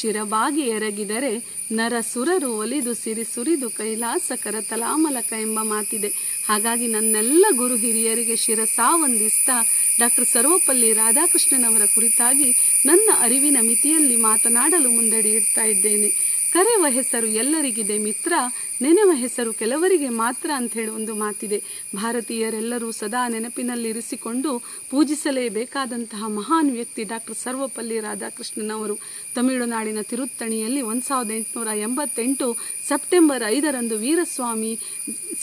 ಶಿರಬಾಗಿ ಎರಗಿದರೆ ನರಸುರರು ಒಲಿದು ಸಿರಿ ಸುರಿದು ಕೈಲಾಸಕರ ತಲಾಮಲಕ ಎಂಬ ಮಾತಿದೆ. ಹಾಗಾಗಿ ನನ್ನೆಲ್ಲ ಗುರು ಹಿರಿಯರಿಗೆ ಶಿರಸಾ ವಂದಿಸ್ತಾ ಡಾಕ್ಟರ್ ಸರ್ವಪಲ್ಲಿ ರಾಧಾಕೃಷ್ಣನವರ ಕುರಿತಾಗಿ ನನ್ನ ಅರಿವಿನ ಮಿತಿಯಲ್ಲಿ ಮಾತನಾಡಲು ಮುಂದಡಿ ಇಡ್ತಾ ಇದ್ದೇನೆ. ಕರೆವ ಹೆಸರು ಎಲ್ಲರಿಗಿದೆ ಮಿತ್ರ, ನೆನೆವ ಹೆಸರು ಕೆಲವರಿಗೆ ಮಾತ್ರ ಅಂತ ಹೇಳಿ ಒಂದು ಮಾತಿದೆ. ಭಾರತೀಯರೆಲ್ಲರೂ ಸದಾ ನೆನಪಿನಲ್ಲಿರಿಸಿಕೊಂಡು ಪೂಜಿಸಲೇಬೇಕಾದಂತಹ ಮಹಾನ್ ವ್ಯಕ್ತಿ ಡಾಕ್ಟರ್ ಸರ್ವಪಲ್ಲಿ ರಾಧಾಕೃಷ್ಣನವರು ತಮಿಳುನಾಡಿನ ತಿರುತ್ತಣಿಯಲ್ಲಿ ಒಂದು ಸಾವಿರದ ಎಂಟುನೂರ ಎಂಬತ್ತೆಂಟು ಸೆಪ್ಟೆಂಬರ್ ಐದರಂದು ವೀರಸ್ವಾಮಿ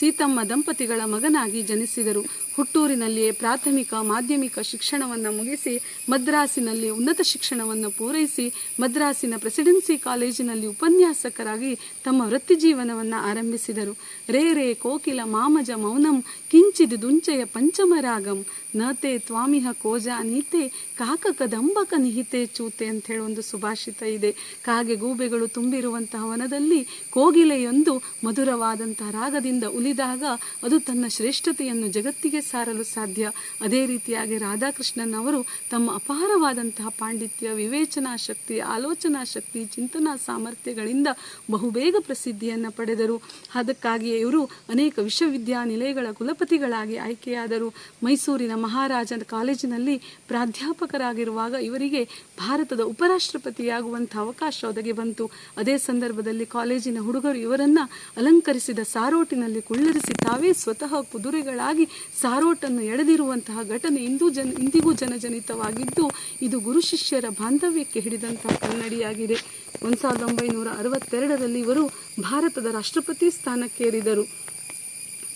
ಸೀತಮ್ಮ ದಂಪತಿಗಳ ಮಗನಾಗಿ ಜನಿಸಿದರು. ಹುಟ್ಟೂರಿನಲ್ಲಿಯೇ ಪ್ರಾಥಮಿಕ, ಮಾಧ್ಯಮಿಕ ಶಿಕ್ಷಣವನ್ನು ಮುಗಿಸಿ, ಮದ್ರಾಸಿನಲ್ಲಿ ಉನ್ನತ ಶಿಕ್ಷಣವನ್ನು ಪೂರೈಸಿ, ಮದ್ರಾಸಿನ ಪ್ರೆಸಿಡೆನ್ಸಿ ಕಾಲೇಜಿನಲ್ಲಿ ಉಪನ್ಯಾಸಕರಾಗಿ ತಮ್ಮ ವೃತ್ತಿ ಜೀವನವನ್ನು ಆರಂಭಿಸಿದರು. ರೇ ರೇ ಕೋಕಿಲ ಮಾಮಜ ಮೌನಂ, ಕಿಂಚಿದು ದುಂಚಯ ಪಂಚಮರಾಗಂ, ನತೆ ತ್ವಾಮಿಹ ಕೋಜ ನೀತೆ ಕಾಕ ಕದಂಬಕ ನಿಹಿತೆ ಚೂತೆ ಅಂತ ಹೇಳಿ ಒಂದು ಸುಭಾಷಿತ ಇದೆ. ಕಾಗೆ ಗೂಬೆಗಳು ತುಂಬಿರುವಂತಹ ವನದಲ್ಲಿ ಕೋಗಿಲೆಯೊಂದು ಮಧುರವಾದಂತಹ ರಾಗದಿಂದ ಉಲಿದಾಗ ಅದು ತನ್ನ ಶ್ರೇಷ್ಠತೆಯನ್ನು ಜಗತ್ತಿಗೆ ಸಾರಲು ಸಾಧ್ಯ. ಅದೇ ರೀತಿಯಾಗಿ ರಾಧಾಕೃಷ್ಣನ್ ಅವರು ತಮ್ಮ ಅಪಾರವಾದಂತಹ ಪಾಂಡಿತ್ಯ, ವಿವೇಚನಾ ಶಕ್ತಿ, ಆಲೋಚನಾ ಶಕ್ತಿ, ಚಿಂತನಾ ಸಾಮರ್ಥ್ಯಗಳಿಂದ ಬಹುಬೇಗ ಪ್ರಸಿದ್ಧಿಯನ್ನು ಪಡೆದರು. ಅದಕ್ಕಾಗಿಯೇ ಇವರು ಅನೇಕ ವಿಶ್ವವಿದ್ಯಾನಿಲಯಗಳ ಕುಲಪತಿಗಳಾಗಿ ಆಯ್ಕೆಯಾದರು. ಮೈಸೂರಿನ ಮಹಾರಾಜ ಕಾಲೇಜಿನಲ್ಲಿ ಪ್ರಾಧ್ಯಾಪಕರಾಗಿರುವಾಗ ಇವರಿಗೆ ಭಾರತದ ಉಪರಾಷ್ಟ್ರಪತಿಯಾಗುವಂಥ ಅವಕಾಶ ಒದಗಿ ಬಂತು. ಅದೇ ಸಂದರ್ಭದಲ್ಲಿ ಕಾಲೇಜಿನ ಹುಡುಗರು ಇವರನ್ನ ಅಲಂಕರಿಸಿದ ಸಾರೋಟಿನಲ್ಲಿ ಕುಳ್ಳಿರಿಸಿ ತಾವೇ ಸ್ವತಃ ಕುದುರೆಗಳಾಗಿ ಸಾರೋಟನ್ನು ಎಳೆದಿರುವಂತಹ ಘಟನೆ ಇಂದೂ ಜನ, ಇಂದಿಗೂ ಜನಜನಿತವಾಗಿದ್ದು, ಇದು ಗುರು ಶಿಷ್ಯರ ಬಾಂಧವ್ಯಕ್ಕೆ ಹಿಡಿದಂತಹ ಕನ್ನಡಿಯಾಗಿದೆ. ಒಂದು ಸಾವಿರದ ಒಂಬೈನೂರ ಅರವತ್ತೆರಡರಲ್ಲಿ ಇವರು ಭಾರತದ ರಾಷ್ಟ್ರಪತಿ ಸ್ಥಾನಕ್ಕೇರಿದರು.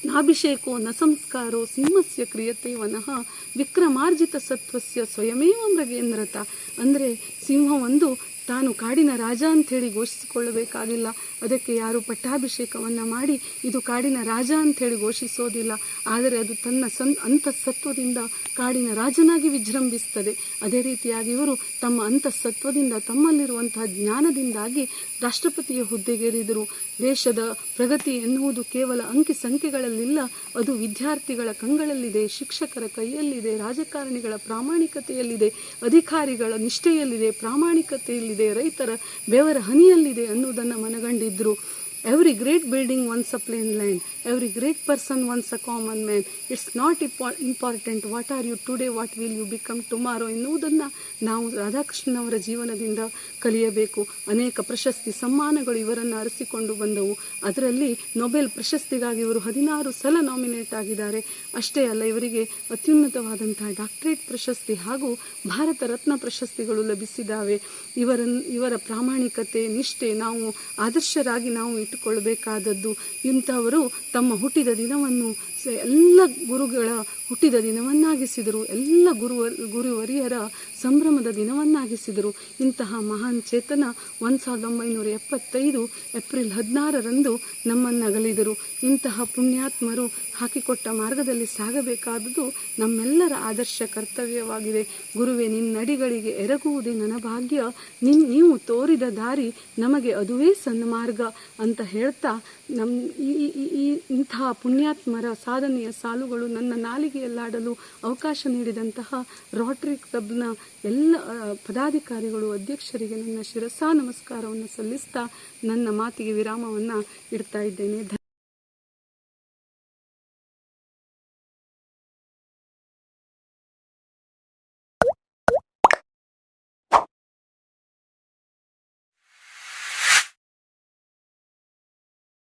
ನಾಭಿಷೇಕೋ ನ ಸಂಸ್ಕಾರೋ ಸಿಂಹಸ್ಯ ಕ್ರಿಯತೆ ವನಃ ವಿಕ್ರಮಾರ್ಜಿತ ಸತ್ವಸ್ಯ ಸ್ವಯಮೇವ ಮೃಗೇಂದ್ರತ ಅಂದರೆ ಸಿಂಹವೊಂದು ತಾನು ಕಾಡಿನ ರಾಜ ಅಂಥೇಳಿ ಘೋಷಿಸಿಕೊಳ್ಳಬೇಕಾಗಿಲ್ಲ. ಅದಕ್ಕೆ ಯಾರು ಪಟ್ಟಾಭಿಷೇಕವನ್ನು ಮಾಡಿ ಇದು ಕಾಡಿನ ರಾಜ ಅಂಥೇಳಿ ಘೋಷಿಸೋದಿಲ್ಲ. ಆದರೆ ಅದು ತನ್ನ ಸನ್ ಅಂತಃಸತ್ವದಿಂದ ಕಾಡಿನ ರಾಜನಾಗಿ ವಿಜೃಂಭಿಸ್ತದೆ. ಅದೇ ರೀತಿಯಾಗಿ ಇವರು ತಮ್ಮ ಅಂತಃಸತ್ವದಿಂದ ತಮ್ಮಲ್ಲಿರುವಂತಹ ಜ್ಞಾನದಿಂದಾಗಿ ರಾಷ್ಟ್ರಪತಿಯ ಹುದ್ದೆಗೇರಿದರು. ದೇಶದ ಪ್ರಗತಿ ಎನ್ನುವುದು ಕೇವಲ ಅಂಕಿ ಸಂಖ್ಯೆಗಳಲ್ಲಿಲ್ಲ ಅದು ವಿದ್ಯಾರ್ಥಿಗಳ ಕಂಗಳಲ್ಲಿದೆ, ಶಿಕ್ಷಕರ ಕೈಯಲ್ಲಿದೆ, ರಾಜಕಾರಣಿಗಳ ಪ್ರಾಮಾಣಿಕತೆಯಲ್ಲಿದೆ, ಅಧಿಕಾರಿಗಳ ನಿಷ್ಠೆಯಲ್ಲಿದೆ ಪ್ರಾಮಾಣಿಕತೆಯಲ್ಲಿದೆ ರೈತರ ಬೆವರ ಹನಿಯಲ್ಲಿದೆ ಅನ್ನುವುದನ್ನು ಮನಗಂಡಿದ್ರು. Every great building once a plain land every great person once a common man it's not important what are you today what will you become tomorrow ಎನ್ನುವುದನ್ನು ನಾವು ರಾಧಾಕೃಷ್ಣನವರ ಜೀವನದಿಂದ ಕಲಿಯಬೇಕು. ಅನೇಕ ಪ್ರಶಸ್ತಿ ಸಮ್ಮಾನಗಳು ಇವರನ್ನು ಅರಸಿಕೊಂಡು ಬಂದವು. ಅದರಲ್ಲಿ ನೊಬೆಲ್ ಪ್ರಶಸ್ತಿಗಾಗಿ ಇವರು ಹದಿನಾರು ಸಲ ನಾಮಿನೇಟ್ ಆಗಿದ್ದಾರೆ. ಅಷ್ಟೇ ಅಲ್ಲ, ಇವರಿಗೆ ಅತ್ಯುನ್ನತವಾದಂತಹ ಡಾಕ್ಟರೇಟ್ ಪ್ರಶಸ್ತಿ ಹಾಗೂ ಭಾರತ ರತ್ನ ಪ್ರಶಸ್ತಿಗಳು ಲಭಿಸಿದ್ದಾವೆ. ಇವರನ್ನು ಇವರ ಪ್ರಾಮಾಣಿಕತೆ, ನಿಷ್ಠೆ, ನಾವು ಆದರ್ಶರಾಗಿ ನಾವು ಇಟ್ಟುಕೊಳ್ಳಬೇಕಾದದ್ದು. ಇಂಥವರು ತಮ್ಮ ಹುಟ್ಟಿದ ದಿನವನ್ನು ಎಲ್ಲ ಗುರುಗಳ ಹುಟ್ಟಿದ ದಿನವನ್ನಾಗಿಸಿದರು. ಎಲ್ಲ ಗುರುವ ಗುರುವರಿಯರ ಸಂಭ್ರಮದ ದಿನವನ್ನಾಗಿಸಿದರು. ಇಂತಹ ಮಹಾನ್ ಚೇತನ ಒಂದು ಸಾವಿರದ ಒಂಬೈನೂರ ಎಪ್ಪತ್ತೈದು ಏಪ್ರಿಲ್ ಹದಿನಾರರಂದು ನಮ್ಮನ್ನಗಲಿದರು. ಇಂತಹ ಪುಣ್ಯಾತ್ಮರು ಹಾಕಿಕೊಟ್ಟ ಮಾರ್ಗದಲ್ಲಿ ಸಾಗಬೇಕಾದುದು ನಮ್ಮೆಲ್ಲರ ಆದರ್ಶ ಕರ್ತವ್ಯವಾಗಿದೆ. ಗುರುವೆ, ನಿನ್ನಡಿಗಳಿಗೆ ಎರಗುವುದೇ ನನ್ನ ಭಾಗ್ಯ. ನಿನ್, ನೀವು ತೋರಿದ ದಾರಿ ನಮಗೆ ಅದುವೇ ಸನ್ಮಾರ್ಗ. ಅಂತ ಹೇಳ್ತಾ ನಮ್ಮ ಈ ಇಂತಹ ಪುಣ್ಯಾತ್ಮರ ಸಾಧನೆಯ ಸಾಲುಗಳು ನನ್ನ ನಾಲಿಗೆಯಲ್ಲಾಡಲು ಅವಕಾಶ ನೀಡಿದಂತಹ ರೋಟರಿ ಕ್ಲಬ್ನ ಎಲ್ಲ ಪದಾಧಿಕಾರಿಗಳು, ಅಧ್ಯಕ್ಷರಿಗೆ ನನ್ನ ಶಿರಸಾ ನಮಸ್ಕಾರವನ್ನು ಸಲ್ಲಿಸ್ತಾ ನನ್ನ ಮಾತಿಗೆ ವಿರಾಮವನ್ನು ಇಡ್ತಾ ಇದ್ದೇನೆ.